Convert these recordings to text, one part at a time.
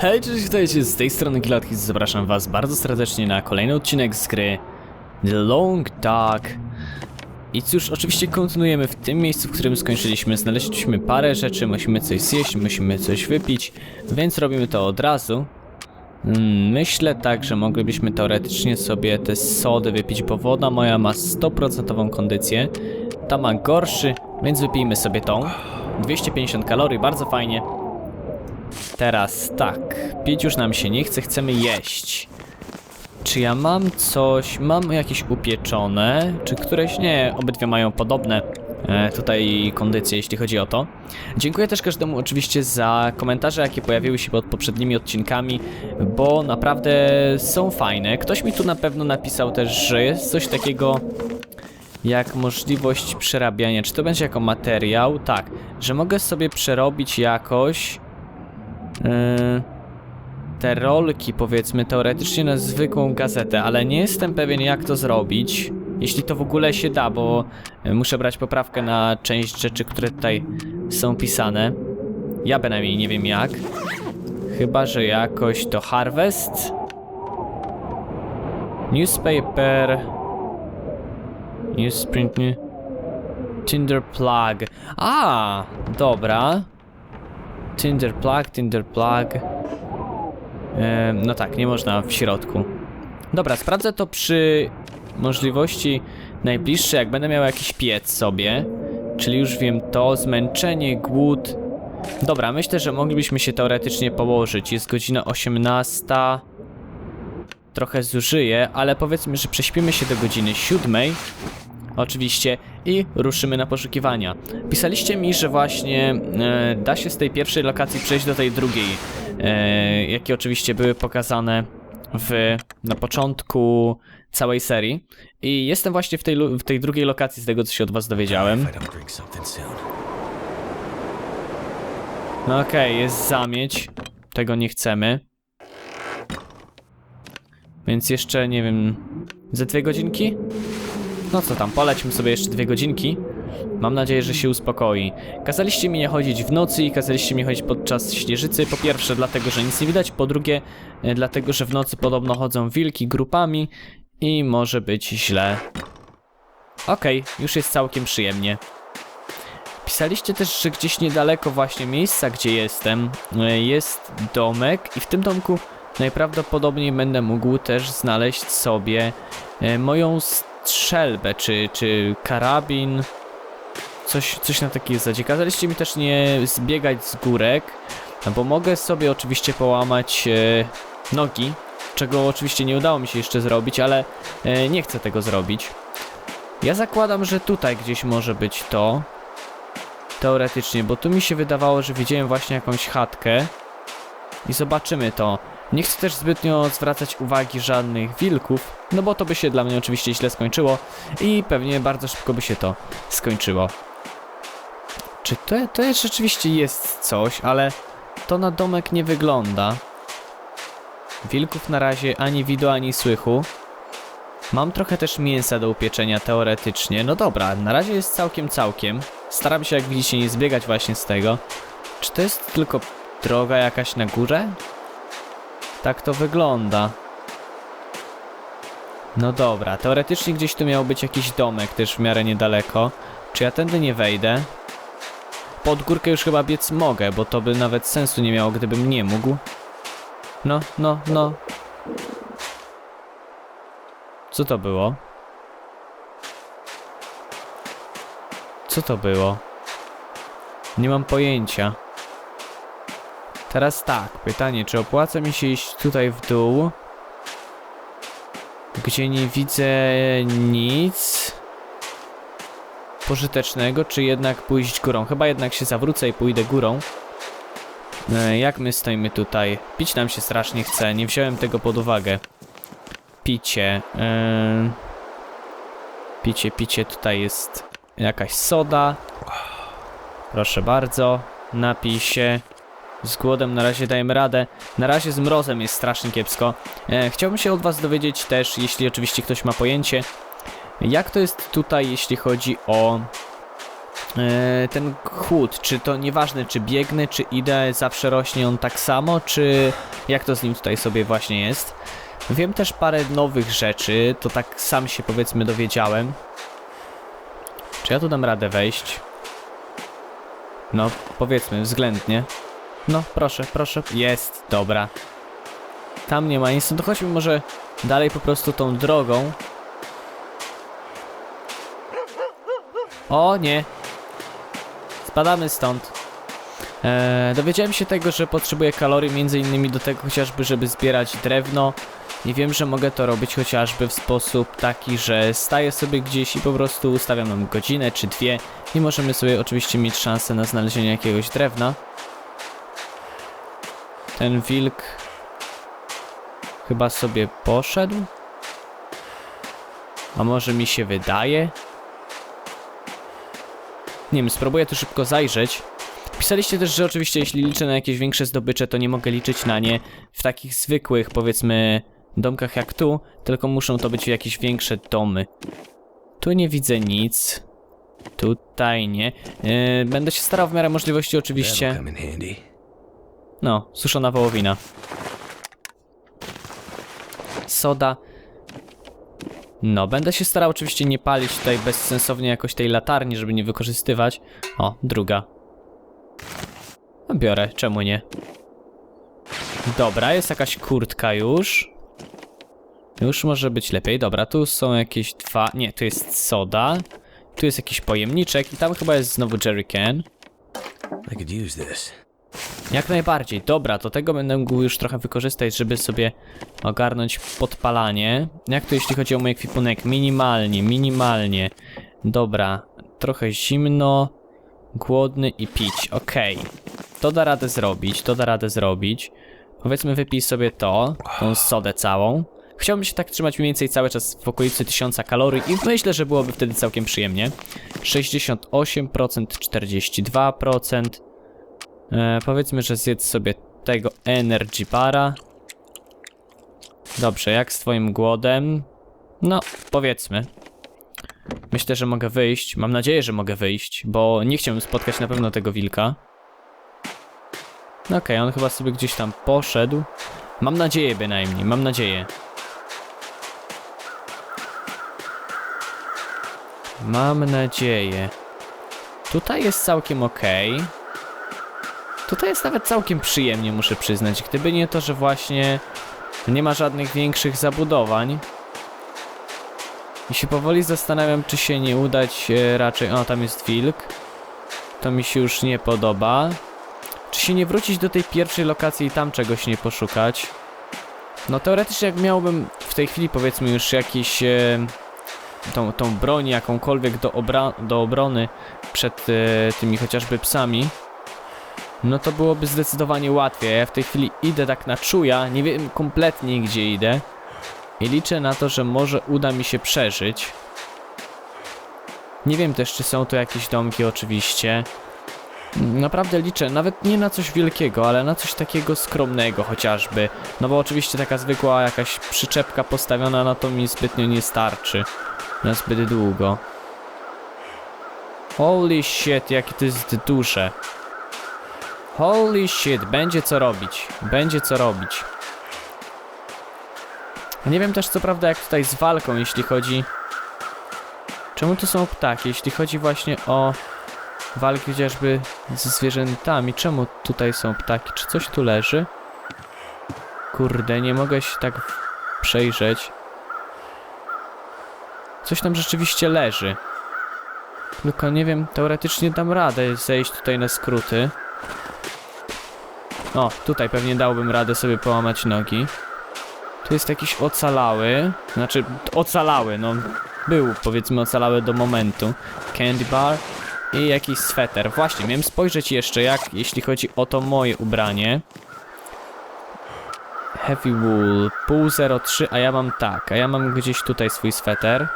Hej, cześć, witajcie, z tej strony Gilatkis, zapraszam was bardzo serdecznie na kolejny odcinek z gry The Long Dark I cóż, oczywiście kontynuujemy w tym miejscu, w którym skończyliśmy, znaleźliśmy parę rzeczy, musimy coś zjeść, musimy coś wypić, więc robimy to od razu. Mm, Myślę tak, że moglibyśmy teoretycznie sobie te sody wypić, bo woda moja ma 100% kondycję, ta ma gorszy, więc wypijmy sobie tą. 250 kalorii, bardzo fajnie Teraz tak, pić już nam się nie chce, chcemy jeść. Czy ja mam coś, mam jakieś upieczone, czy któreś nie, obydwie mają podobne e, tutaj kondycje, jeśli chodzi o to. Dziękuję też każdemu oczywiście za komentarze, jakie pojawiły się pod poprzednimi odcinkami, bo naprawdę są fajne. Ktoś mi tu na pewno napisał też, że jest coś takiego jak możliwość przerabiania, czy to będzie jako materiał? Tak, że mogę sobie przerobić jakoś te rolki, powiedzmy, teoretycznie na zwykłą gazetę, ale nie jestem pewien, jak to zrobić. Jeśli to w ogóle się da, bo yy, muszę brać poprawkę na część rzeczy, które tutaj są pisane. Ja bynajmniej nie wiem jak. Chyba, że jakoś to Harvest. Newspaper. Newsprint. Tinder plug. A, dobra. Tinder plug, Tinder plug. Em, no tak, nie można w środku. Dobra, sprawdzę to przy możliwości najbliższej, jak będę miał jakiś piec sobie. Czyli już wiem to, zmęczenie, głód. Dobra, myślę, że moglibyśmy się teoretycznie położyć. Jest godzina 18. Trochę zużyję, ale powiedzmy, że prześpimy się do godziny 7. Oczywiście i ruszymy na poszukiwania. Pisaliście mi, że właśnie e, da się z tej pierwszej lokacji przejść do tej drugiej, e, jakie oczywiście były pokazane w, na początku całej serii. I jestem właśnie w tej, w tej drugiej lokacji, z tego co się od was dowiedziałem. No okej, jest zamieć. Tego nie chcemy. Więc jeszcze, nie wiem, ze dwie godzinki? No co tam, polećmy sobie jeszcze dwie godzinki. Mam nadzieję, że się uspokoi. Kazaliście mi nie chodzić w nocy i kazaliście mi chodzić podczas śnieżycy. Po pierwsze, dlatego, że nic nie widać. Po drugie, e, dlatego, że w nocy podobno chodzą wilki grupami i może być źle. Okej, już jest całkiem przyjemnie. Pisaliście też, że gdzieś niedaleko właśnie miejsca, gdzie jestem, e, jest domek i w tym domku najprawdopodobniej będę mógł też znaleźć sobie e, moją strzelbę, czy, czy karabin, coś, coś na takiej zasadzie. Kazaliście mi też nie zbiegać z górek, bo mogę sobie oczywiście połamać e, nogi, czego oczywiście nie udało mi się jeszcze zrobić, ale e, nie chcę tego zrobić. Ja zakładam, że tutaj gdzieś może być to. Teoretycznie, bo tu mi się wydawało, że widziałem właśnie jakąś chatkę. I zobaczymy to. Nie chcę też zbytnio zwracać uwagi żadnych wilków, no bo to by się dla mnie oczywiście źle skończyło i pewnie bardzo szybko by się to skończyło. Czy to, to jest rzeczywiście jest coś, ale to na domek nie wygląda. Wilków na razie ani widu, ani słychu. Mam trochę też mięsa do upieczenia teoretycznie. No dobra, na razie jest całkiem całkiem. Staram się jak widzicie nie zbiegać właśnie z tego. Czy to jest tylko droga jakaś na górze? Tak to wygląda. No dobra, teoretycznie gdzieś tu miał być jakiś domek też w miarę niedaleko. Czy ja tędy nie wejdę? Pod górkę już chyba biec mogę, bo to by nawet sensu nie miało, gdybym nie mógł. No, no, no. Co to było? Co to było? Nie mam pojęcia. Teraz tak, pytanie, czy opłaca mi się iść tutaj w dół? Gdzie nie widzę nic pożytecznego, czy jednak pójść górą? Chyba jednak się zawrócę i pójdę górą. E, jak my stoimy tutaj? Pić nam się strasznie chce, nie wziąłem tego pod uwagę. Picie. E, picie, picie, tutaj jest jakaś soda. Proszę bardzo, napij się. Z głodem na razie dajemy radę. Na razie z mrozem jest strasznie kiepsko. E, chciałbym się od Was dowiedzieć też, jeśli oczywiście ktoś ma pojęcie, jak to jest tutaj, jeśli chodzi o e, ten chłód, czy to nieważne, czy biegnę, czy idę, zawsze rośnie on tak samo, czy jak to z nim tutaj sobie właśnie jest. Wiem też parę nowych rzeczy, to tak sam się powiedzmy dowiedziałem. Czy ja tu dam radę wejść? No, powiedzmy, względnie. No, proszę, proszę. Jest, dobra. Tam nie ma nic, no to chodźmy może dalej po prostu tą drogą. O, nie. Spadamy stąd. Eee, dowiedziałem się tego, że potrzebuję kalorii między innymi do tego chociażby, żeby zbierać drewno. I wiem, że mogę to robić chociażby w sposób taki, że staję sobie gdzieś i po prostu ustawiam nam godzinę czy dwie i możemy sobie oczywiście mieć szansę na znalezienie jakiegoś drewna. Ten wilk chyba sobie poszedł. A może mi się wydaje? Nie wiem, spróbuję tu szybko zajrzeć. Pisaliście też, że oczywiście jeśli liczę na jakieś większe zdobycze, to nie mogę liczyć na nie w takich zwykłych, powiedzmy, domkach jak tu, tylko muszą to być jakieś większe domy. Tu nie widzę nic. Tutaj nie. Yy, będę się starał w miarę możliwości oczywiście. No, suszona wołowina. Soda. No, będę się starał oczywiście nie palić tutaj bezsensownie jakoś tej latarni, żeby nie wykorzystywać. O, druga. No, biorę, czemu nie? Dobra, jest jakaś kurtka już. Już może być lepiej. Dobra, tu są jakieś dwa... Nie, tu jest soda. Tu jest jakiś pojemniczek i tam chyba jest znowu jerrycan. I. Jak najbardziej. Dobra, to tego będę mógł już trochę wykorzystać, żeby sobie ogarnąć podpalanie. Jak to jeśli chodzi o mój ekwipunek? Minimalnie, minimalnie. Dobra, trochę zimno, głodny i pić. Okej. To da radę zrobić, to da radę zrobić. Powiedzmy wypij sobie to, tą sodę całą. Chciałbym się tak trzymać mniej więcej cały czas w okolicy 1000 kalorii i myślę, że byłoby wtedy całkiem przyjemnie. 68%, 42%. E, powiedzmy, że zjedz sobie tego energy bara. Dobrze, jak z twoim głodem? No, powiedzmy. Myślę, że mogę wyjść. Mam nadzieję, że mogę wyjść, bo nie chciałbym spotkać na pewno tego wilka. No Okej, on chyba sobie gdzieś tam poszedł. Mam nadzieję bynajmniej, mam nadzieję. Mam nadzieję. Tutaj jest całkiem okej. Tutaj jest nawet całkiem przyjemnie, muszę przyznać. Gdyby nie to, że właśnie nie ma żadnych większych zabudowań. I się powoli zastanawiam, czy się nie udać e, raczej... O, tam jest wilk. To mi się już nie podoba. Czy się nie wrócić do tej pierwszej lokacji i tam czegoś nie poszukać? No teoretycznie jak miałbym w tej chwili powiedzmy już jakiś... E, tą, tą broń jakąkolwiek do, obra do obrony przed e, tymi chociażby psami, no to byłoby zdecydowanie łatwiej. Ja w tej chwili idę tak na czuja, nie wiem kompletnie gdzie idę. I liczę na to, że może uda mi się przeżyć. Nie wiem też, czy są tu jakieś domki oczywiście. Naprawdę liczę, nawet nie na coś wielkiego, ale na coś takiego skromnego chociażby. No bo oczywiście taka zwykła jakaś przyczepka postawiona na to mi zbytnio nie starczy. Na zbyt długo. Holy shit, jakie to jest duże. Holy shit, będzie co robić. Będzie co robić. Nie wiem też co prawda jak tutaj z walką, jeśli chodzi... Czemu tu są ptaki? Jeśli chodzi właśnie o walki chociażby ze zwierzętami. Czemu tutaj są ptaki? Czy coś tu leży? Kurde, nie mogę się tak przejrzeć. Coś tam rzeczywiście leży. Tylko nie wiem, teoretycznie dam radę zejść tutaj na skróty. O, tutaj pewnie dałbym radę sobie połamać nogi. Tu jest jakiś ocalały. Znaczy, ocalały, no. Był, powiedzmy, ocalały do momentu. Candy bar i jakiś sweter. Właśnie, miałem spojrzeć jeszcze, jak, jeśli chodzi o to moje ubranie. Heavy wool, pół 0,3, a ja mam tak, a ja mam gdzieś tutaj swój sweter.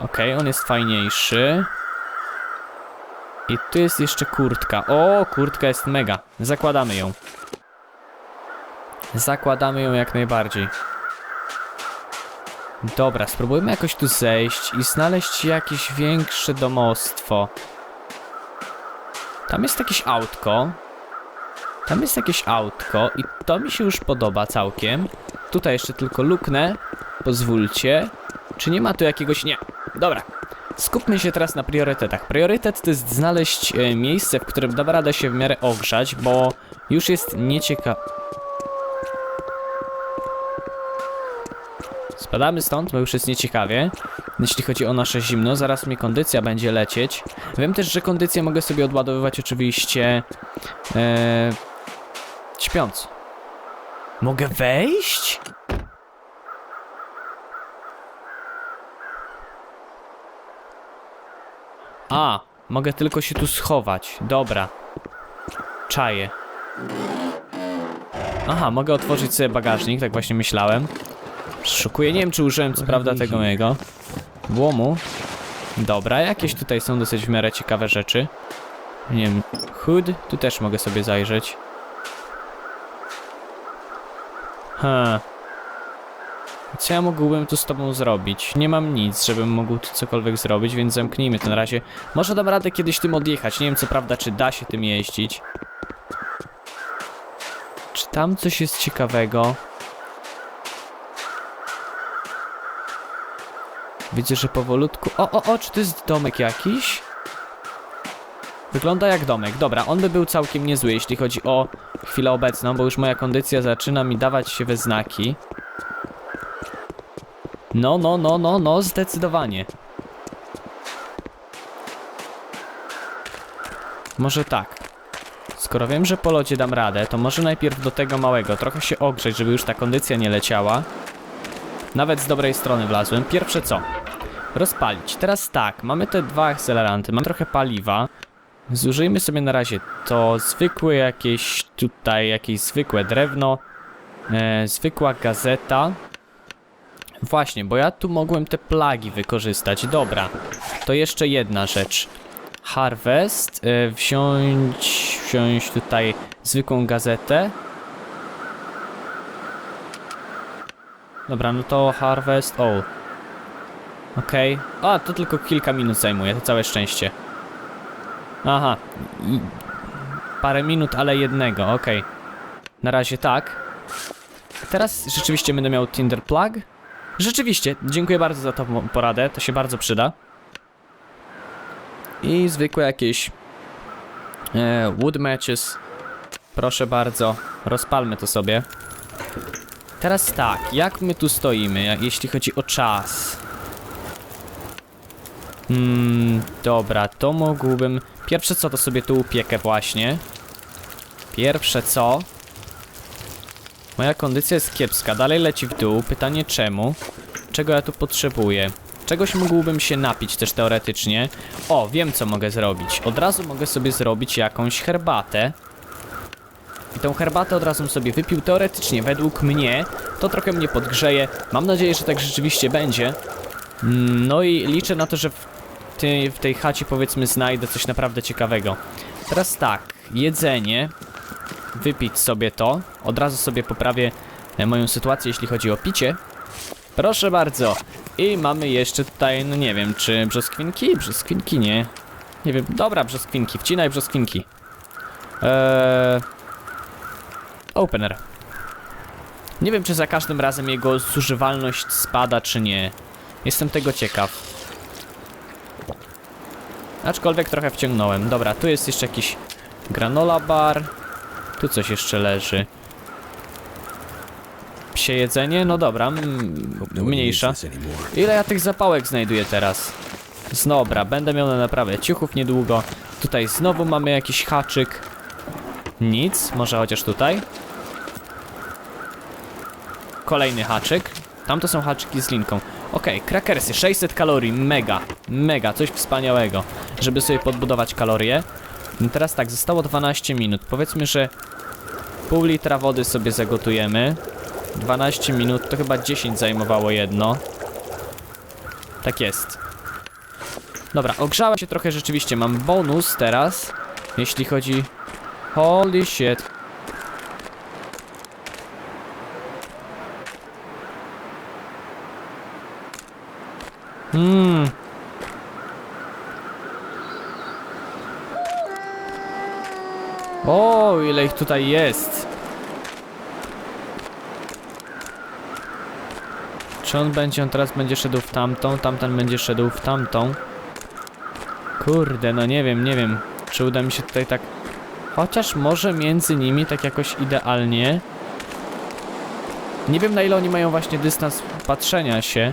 Okej, on jest fajniejszy. I tu jest jeszcze kurtka. O, kurtka jest mega. Zakładamy ją. Zakładamy ją jak najbardziej. Dobra, spróbujmy jakoś tu zejść i znaleźć jakieś większe domostwo. Tam jest jakieś autko. Tam jest jakieś autko i to mi się już podoba całkiem. Tutaj jeszcze tylko luknę. Pozwólcie. Czy nie ma tu jakiegoś... Nie. Dobra. Skupmy się teraz na priorytetach. Priorytet to jest znaleźć e, miejsce, w którym da radę się w miarę ogrzać, bo już jest nieciekawe. Spadamy stąd, bo już jest nieciekawie. Jeśli chodzi o nasze zimno, zaraz mi kondycja będzie lecieć. Wiem też, że kondycję mogę sobie odładowywać oczywiście e, śpiąc. Mogę wejść? A, mogę tylko się tu schować. Dobra. Czaję. Aha, mogę otworzyć sobie bagażnik, tak właśnie myślałem. Szukuję, nie wiem czy użyłem co prawda tego mojego Łomu Dobra, jakieś tutaj są dosyć w miarę ciekawe rzeczy Nie wiem, hood, tu też mogę sobie zajrzeć Ha. Co ja mógłbym tu z tobą zrobić? Nie mam nic, żebym mógł tu cokolwiek zrobić, więc zamknijmy to na razie. Może dam radę kiedyś tym odjechać. Nie wiem co prawda, czy da się tym jeździć. Czy tam coś jest ciekawego? Widzę, że powolutku... O, o, o, czy to jest domek jakiś? Wygląda jak domek. Dobra, on by był całkiem niezły, jeśli chodzi o chwilę obecną, bo już moja kondycja zaczyna mi dawać się we znaki. No, no, no, no, no, zdecydowanie. Może tak. Skoro wiem, że po lodzie dam radę, to może najpierw do tego małego trochę się ogrzeć, żeby już ta kondycja nie leciała. Nawet z dobrej strony wlazłem. Pierwsze co? Rozpalić. Teraz tak, mamy te dwa akceleranty, mamy trochę paliwa. Zużyjmy sobie na razie to zwykłe jakieś tutaj, jakieś zwykłe drewno. E, zwykła gazeta. Właśnie, bo ja tu mogłem te plagi wykorzystać. Dobra, to jeszcze jedna rzecz. Harvest, e, wziąć, wziąć tutaj zwykłą gazetę. Dobra, no to harvest, o. Okej. A, to tylko kilka minut zajmuje, to całe szczęście. Aha. I... Parę minut, ale jednego, okej. Na razie tak. Teraz rzeczywiście będę miał Tinder Plug. Rzeczywiście, dziękuję bardzo za tą poradę, to się bardzo przyda. I zwykłe jakieś e, wood matches. Proszę bardzo, rozpalmy to sobie. Teraz tak, jak my tu stoimy, jeśli chodzi o czas? Hmm, dobra, to mógłbym... Pierwsze co, to sobie tu upiekę właśnie. Pierwsze co... Moja kondycja jest kiepska, dalej leci w dół. Pytanie czemu? Czego ja tu potrzebuję? Czegoś mógłbym się napić też teoretycznie. O, wiem co mogę zrobić. Od razu mogę sobie zrobić jakąś herbatę. I tą herbatę od razu sobie wypił. Teoretycznie, według mnie, to trochę mnie podgrzeje. Mam nadzieję, że tak rzeczywiście będzie. Mm, No i liczę na to, że w, tej- w tej chacie powiedzmy znajdę coś naprawdę ciekawego. Teraz tak, jedzenie. Wypić sobie to. Od razu sobie poprawię e, moją sytuację, jeśli chodzi o picie. Proszę bardzo. I mamy jeszcze tutaj, no nie wiem, czy brzoskwinki? Brzoskwinki nie. Nie wiem, dobra, brzoskwinki. Wcinaj brzoskwinki. Eee... Opener. Nie wiem, czy za każdym razem jego zużywalność spada, czy nie. Jestem tego ciekaw. Aczkolwiek trochę wciągnąłem. Dobra, tu jest jeszcze jakiś granola bar. Tu coś jeszcze leży. Psie jedzenie? No dobra, mniejsza. Ile ja tych zapałek znajduję teraz? Z- Dobra, będę miał na naprawę ciuchów niedługo. Tutaj znowu mamy jakiś haczyk. Nic, może chociaż tutaj. Kolejny haczyk. Tam to są haczyki z linką. Okej, krakersy, 600 kalorii, mega, mega, coś wspaniałego, żeby sobie podbudować kalorie. No teraz tak, zostało 12 minut. Powiedzmy, że pół litra wody sobie zagotujemy. 12 minut, to chyba 10 zajmowało jedno. Tak jest. Dobra, ogrzałem się trochę rzeczywiście. Mam bonus teraz, jeśli chodzi... Holy shit. Hmm. O, ile ich tutaj jest. Czy on będzie, on teraz będzie szedł w tamtą, tamten będzie szedł w tamtą. Kurde, no nie wiem, nie wiem, czy uda mi się tutaj tak... Chociaż może między nimi tak jakoś idealnie. Nie wiem na ile oni mają właśnie dystans patrzenia się.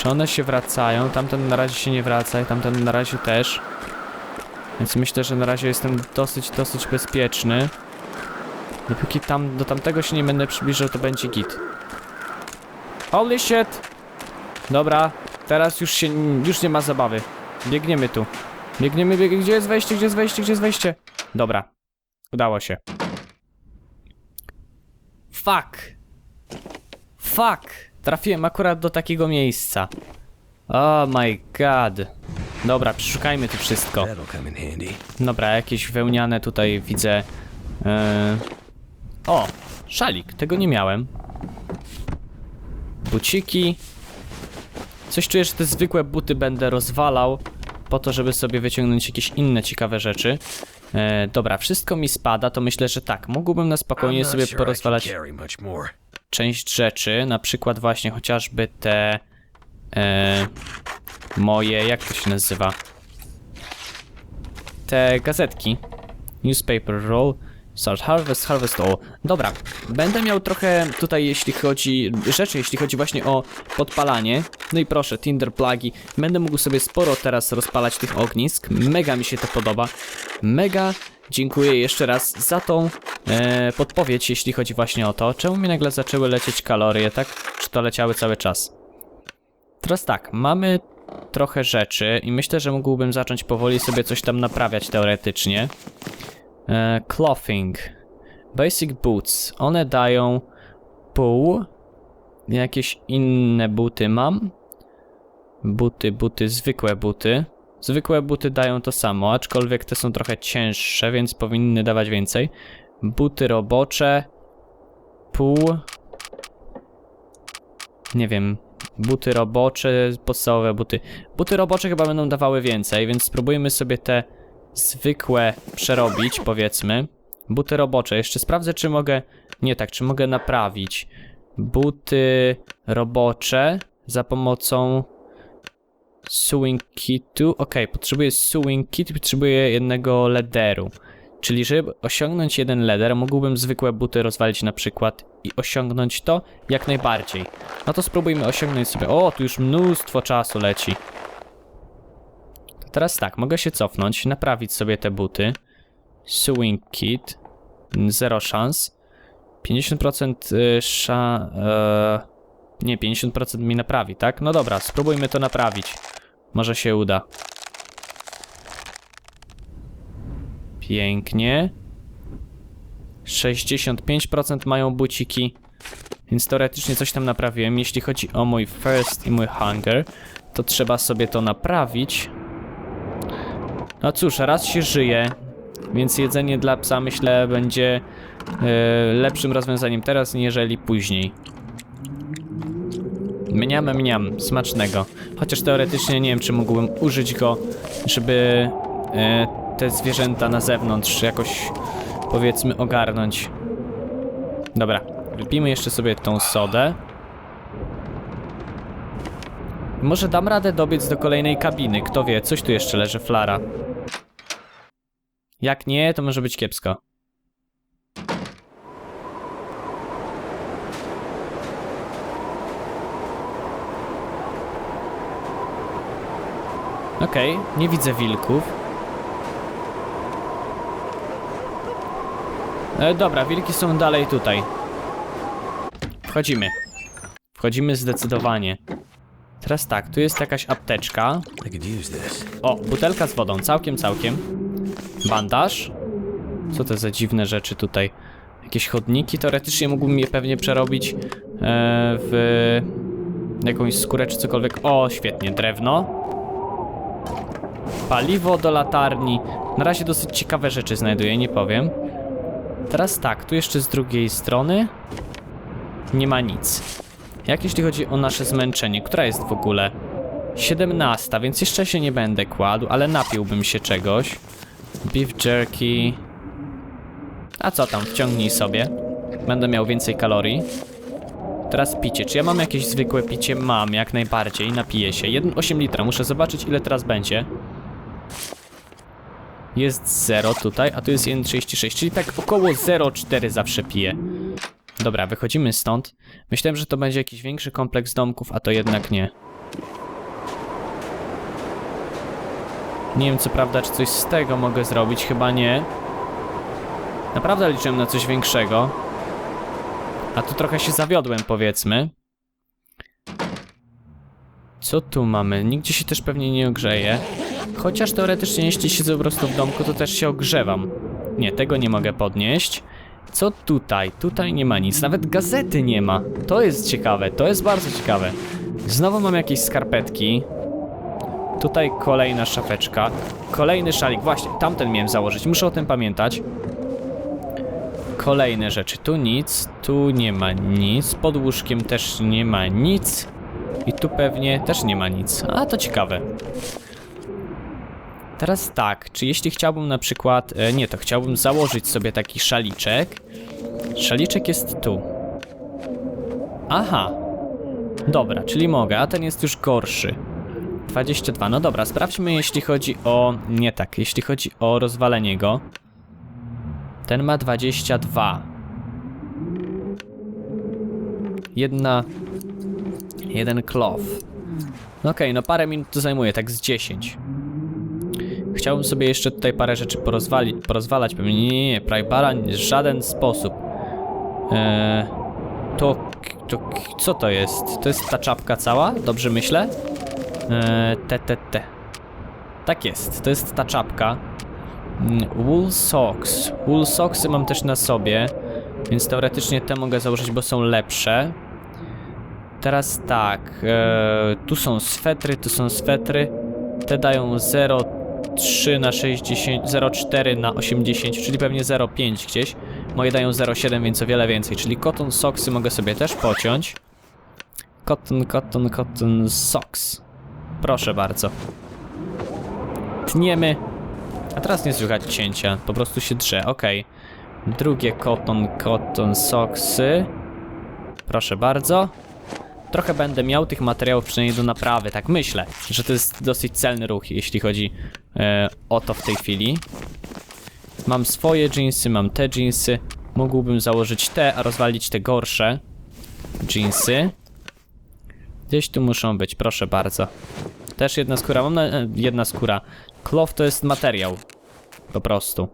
Czy one się wracają? Tamten na razie się nie wraca i tamten na razie też. Więc myślę, że na razie jestem dosyć, dosyć bezpieczny. Dopóki tam, do tamtego się nie będę przybliżał, to będzie git. Holy shit! Dobra, teraz już się, już nie ma zabawy. Biegniemy tu. Biegniemy, biegniemy. Gdzie jest wejście, gdzie jest wejście, gdzie jest wejście? Dobra. Udało się. Fuck. Fuck. Trafiłem akurat do takiego miejsca. Oh my god. Dobra, przeszukajmy tu wszystko. Dobra, jakieś wełniane tutaj widzę. E, O, szalik, tego nie miałem. Buciki. Coś czuję, że te zwykłe buty będę rozwalał po to, żeby sobie wyciągnąć jakieś inne ciekawe rzeczy. E, dobra, wszystko mi spada, to myślę, że tak, mógłbym na spokojnie sobie porozwalać część rzeczy, na przykład właśnie chociażby te e, moje, jak to się nazywa? Te gazetki. Newspaper roll. Start harvest, harvest all. Dobra, będę miał trochę tutaj, jeśli chodzi, rzeczy, jeśli chodzi właśnie o podpalanie. No i proszę, Tinder plagi. Będę mógł sobie sporo teraz rozpalać tych ognisk. Mega mi się to podoba. Mega dziękuję jeszcze raz za tą e, podpowiedź, jeśli chodzi właśnie o to. Czemu mi nagle zaczęły lecieć kalorie, tak? Czy to leciały cały czas? Teraz tak, mamy trochę rzeczy i myślę, że mógłbym zacząć powoli sobie coś tam naprawiać teoretycznie. E, clothing. Basic boots. One dają pół. Jakieś inne buty mam. Buty, buty, zwykłe buty. Zwykłe buty dają to samo, aczkolwiek te są trochę cięższe, więc powinny dawać więcej. Buty robocze. Pół. Nie wiem. Buty robocze, podstawowe buty. Buty robocze chyba będą dawały więcej, więc spróbujmy sobie te zwykłe przerobić, powiedzmy. Buty robocze. Jeszcze sprawdzę, czy mogę. Nie tak, czy mogę naprawić. Buty robocze za pomocą sewing kitu. Ok, potrzebuję sewing kit potrzebuję jednego lederu. Czyli, żeby osiągnąć jeden leder, mógłbym zwykłe buty rozwalić na przykład i osiągnąć to jak najbardziej. No to spróbujmy osiągnąć sobie. O, tu już mnóstwo czasu leci. Teraz tak, mogę się cofnąć, naprawić sobie te buty. Sewing kit. Zero szans. 50% y, sza... E, nie, 50% mi naprawi, tak? No dobra, spróbujmy to naprawić. Może się uda. Pięknie. 65% mają buciki, więc teoretycznie coś tam naprawiłem. Jeśli chodzi o mój first i mój hunger, to trzeba sobie to naprawić. No cóż, raz się żyje, więc jedzenie dla psa myślę będzie e, lepszym rozwiązaniem teraz, niżeli później. Mniam, mniam, smacznego. Chociaż teoretycznie nie wiem, czy mógłbym użyć go, żeby e, te zwierzęta na zewnątrz jakoś, powiedzmy, ogarnąć. Dobra, wypijmy jeszcze sobie tą sodę. Może dam radę dobiec do kolejnej kabiny, kto wie, coś tu jeszcze leży, flara. Jak nie, to może być kiepsko. Okej, nie widzę wilków. E, dobra, wilki są dalej tutaj. Wchodzimy. Wchodzimy zdecydowanie. Teraz tak, tu jest jakaś apteczka. O, butelka z wodą, całkiem, całkiem. Bandaż. Co to za dziwne rzeczy tutaj? Jakieś chodniki? Teoretycznie mógłbym je pewnie przerobić e, w jakąś skórę czy cokolwiek. O, świetnie, drewno. Paliwo do latarni. Na razie dosyć ciekawe rzeczy znajduję, nie powiem. Teraz tak, tu jeszcze z drugiej strony. Nie ma nic. Jak jeśli chodzi o nasze zmęczenie? Która jest w ogóle? 17, więc jeszcze się nie będę kładł, ale napiłbym się czegoś. Beef jerky. A co tam, wciągnij sobie. Będę miał więcej kalorii. Teraz picie. Czy ja mam jakieś zwykłe picie? Mam, jak najbardziej. Napiję się. 1,8 litra. Muszę zobaczyć, ile teraz będzie. Jest 0 tutaj, a tu jest 1,36, czyli tak około 0,4 zawsze piję. Dobra, wychodzimy stąd. Myślałem, że to będzie jakiś większy kompleks domków, a to jednak nie. Nie wiem co prawda, czy coś z tego mogę zrobić, chyba nie. Naprawdę liczyłem na coś większego. A tu trochę się zawiodłem, powiedzmy. Co tu mamy? Nigdzie się też pewnie nie ogrzeje. Chociaż teoretycznie, jeśli siedzę po prostu w domku, to też się ogrzewam. Nie, tego nie mogę podnieść. Co tutaj? Tutaj nie ma nic. Nawet gazety nie ma. To jest ciekawe, to jest bardzo ciekawe. Znowu mam jakieś skarpetki. Tutaj kolejna szafeczka. Kolejny szalik. Właśnie, tamten miałem założyć. Muszę o tym pamiętać. Kolejne rzeczy. Tu nic, tu nie ma nic. Pod łóżkiem też nie ma nic. I tu pewnie też nie ma nic. A, to ciekawe. Teraz tak, czy jeśli chciałbym na przykład, e, nie, to chciałbym założyć sobie taki szaliczek. Szaliczek jest tu. Aha. Dobra, czyli mogę, a ten jest już gorszy. 22, no dobra, sprawdźmy jeśli chodzi o, nie tak, jeśli chodzi o rozwalenie go. Ten ma 22. Jedna, jeden cloth. No okej, no parę minut to zajmuje, tak z 10. Chciałbym sobie jeszcze tutaj parę rzeczy porozwalić, porozwalać. Pewnie nie, nie, nie, Prajbara w żaden sposób. Eee, to, to, co to jest? To jest ta czapka cała? Dobrze myślę? Eee, te, te, te. Tak jest, to jest ta czapka. Mm, Wool socks. Wool socksy mam też na sobie, więc teoretycznie te mogę założyć, bo są lepsze. Teraz tak, eee, tu są swetry, tu są swetry. Te dają 0,3 na 60, 0,4 na 80, czyli pewnie 0,5 gdzieś. Moje dają 0,7, więc o wiele więcej, czyli cotton socksy mogę sobie też pociąć. Cotton, cotton, cotton socks. Proszę bardzo. Tniemy. A teraz nie słychać cięcia, po prostu się drze, okej. Drugie cotton, cotton socksy. Proszę bardzo. Trochę będę miał tych materiałów przynajmniej do naprawy, tak myślę, że to jest dosyć celny ruch, jeśli chodzi e, o to w tej chwili. Mam swoje jeansy, mam te jeansy. Mógłbym założyć te, a rozwalić te gorsze jeansy. Gdzieś tu muszą być, proszę bardzo. Też jedna skóra, mam na, e, jedna skóra. Cloth to jest materiał. Po prostu.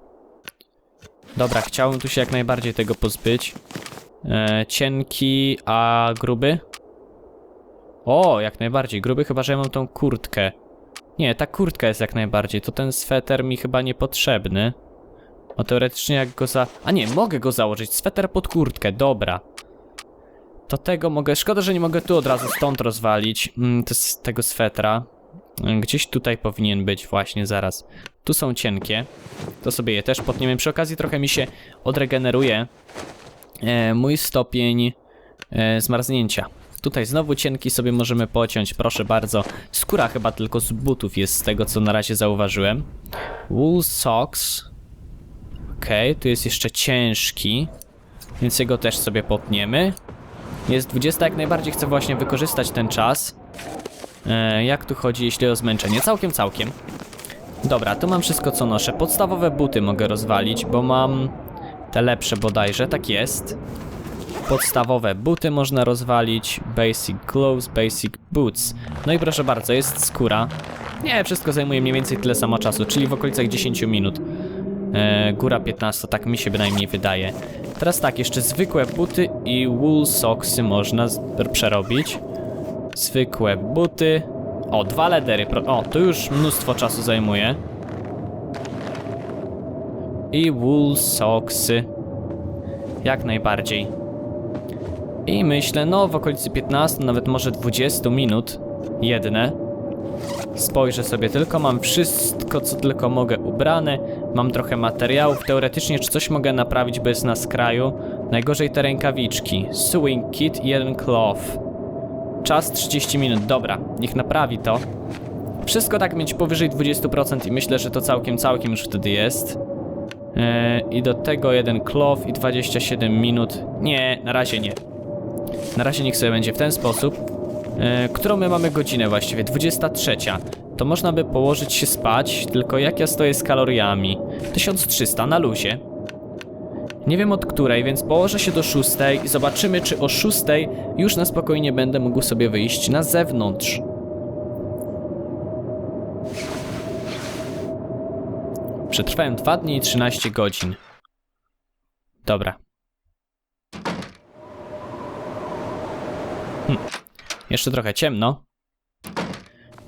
Dobra, chciałbym tu się jak najbardziej tego pozbyć. E, cienki, a gruby? O, jak najbardziej. Gruby, chyba że ja mam tą kurtkę. Nie, ta kurtka jest jak najbardziej. To ten sweter mi chyba niepotrzebny. O, teoretycznie jak go za... A nie, mogę go założyć. Sweter pod kurtkę, dobra. To tego mogę... Szkoda, że nie mogę tu od razu stąd rozwalić. Mm, to z tego swetra. Mm, Gdzieś tutaj powinien być właśnie zaraz. Tu są cienkie. To sobie je też potniemy. Przy okazji trochę mi się odregeneruje e, mój stopień e, zmarznięcia. Tutaj znowu cienki sobie możemy pociąć, proszę bardzo. Skóra chyba tylko z butów jest z tego, co na razie zauważyłem. Wool socks. Okej, tu jest jeszcze ciężki, więc jego też sobie potniemy. Jest 20, jak najbardziej chcę właśnie wykorzystać ten czas. E, jak tu chodzi, jeśli o zmęczenie? Całkiem, całkiem. Dobra, tu mam wszystko, co noszę. Podstawowe buty mogę rozwalić, bo mam te lepsze bodajże, tak jest. Podstawowe buty można rozwalić, basic gloves, basic boots. No i proszę bardzo, jest skóra. Nie, wszystko zajmuje mniej więcej tyle samo czasu, czyli w okolicach 10 minut. E, góra 15, tak mi się bynajmniej wydaje. Teraz tak, jeszcze zwykłe buty i wool socksy można przerobić. Zwykłe buty. O, dwa ledery. O, to już mnóstwo czasu zajmuje. I wool socksy. Jak najbardziej. I myślę, no w okolicy 15, nawet może 20 minut jedne. Spojrzę sobie tylko, mam wszystko co tylko mogę ubrane, mam trochę materiałów, teoretycznie czy coś mogę naprawić, bo jest na skraju. Najgorzej te rękawiczki, sewing kit i jeden cloth. Czas 30 minut, dobra, niech naprawi to. Wszystko tak mieć powyżej 20% i myślę, że to całkiem, całkiem już wtedy jest. Eee, I do tego jeden cloth i 27 minut. Nie, na razie nie. Na razie niech sobie będzie w ten sposób. E, którą my mamy godzinę właściwie? 23. To można by położyć się spać, tylko jak ja stoję z kaloriami? 1300 na luzie. Nie wiem od której, więc położę się do 6 i zobaczymy, czy o 6 już na spokojnie będę mógł sobie wyjść na zewnątrz. Przetrwałem 2 dni i 13 godzin. Dobra. Jeszcze trochę ciemno.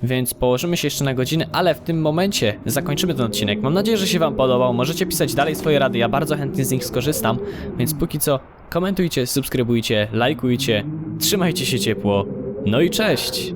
Więc położymy się jeszcze na godzinę, ale w tym momencie zakończymy ten odcinek. Mam nadzieję, że się Wam podobał. Możecie pisać dalej swoje rady, ja bardzo chętnie z nich skorzystam. Więc póki co komentujcie, subskrybujcie, lajkujcie, trzymajcie się ciepło. No i cześć!